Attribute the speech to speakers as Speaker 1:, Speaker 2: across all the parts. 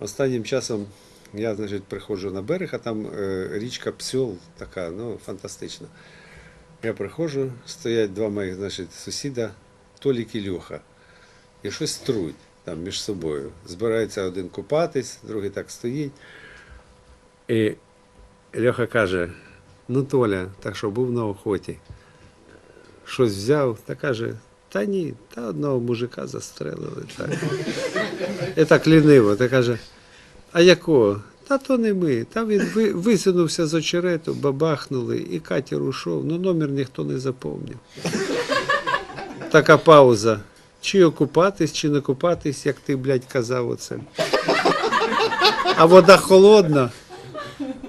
Speaker 1: Останнім часом я, значить, приходжу на берег, а там е, річка Псьол така, ну, фантастична. Я приходжу, стоять два моїх значить, сусіда, Толік і Льоха. І щось струють там між собою. Збирається один купатись, другий так стоїть. І Льоха каже: ну, Толя, так що був на охоті. Щось взяв та каже, та ні, та одного мужика застрелили. Так. І так ліниво, та каже, а якого? Та то не ми. Та він висунувся з очерету, бабахнули, і катер ушов, ну номер ніхто не запомнив. Така пауза. Чи окупатись, чи не купатись, як ти, блядь, казав оце. А вода холодна.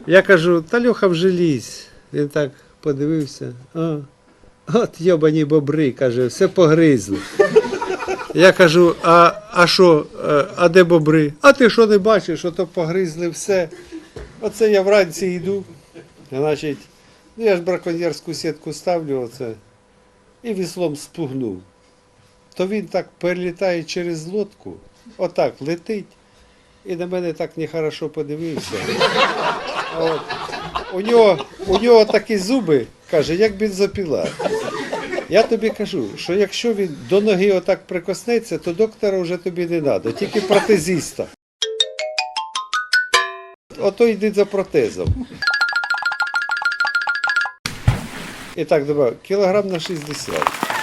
Speaker 1: Я кажу, та Льоха вже лізь. Він так подивився. А, от йобані бобри, каже, все погризли. Я кажу, а, а що, е, а де бобри? А ти що не бачиш, що то погризли все. Оце я вранці йду. Значить, ну я ж браконьєрську сітку ставлю оце і віслом спугнув. То він так перелітає через лодку, отак летить, і на мене так нехорошо подивився. От. У нього, у нього такі зуби, каже, як бензопіла. Я тобі кажу, що якщо він до ноги отак прикоснеться, то доктора вже тобі не треба, тільки протезіста. Ото йди за протезом. І так, добавив, кілограм на 60.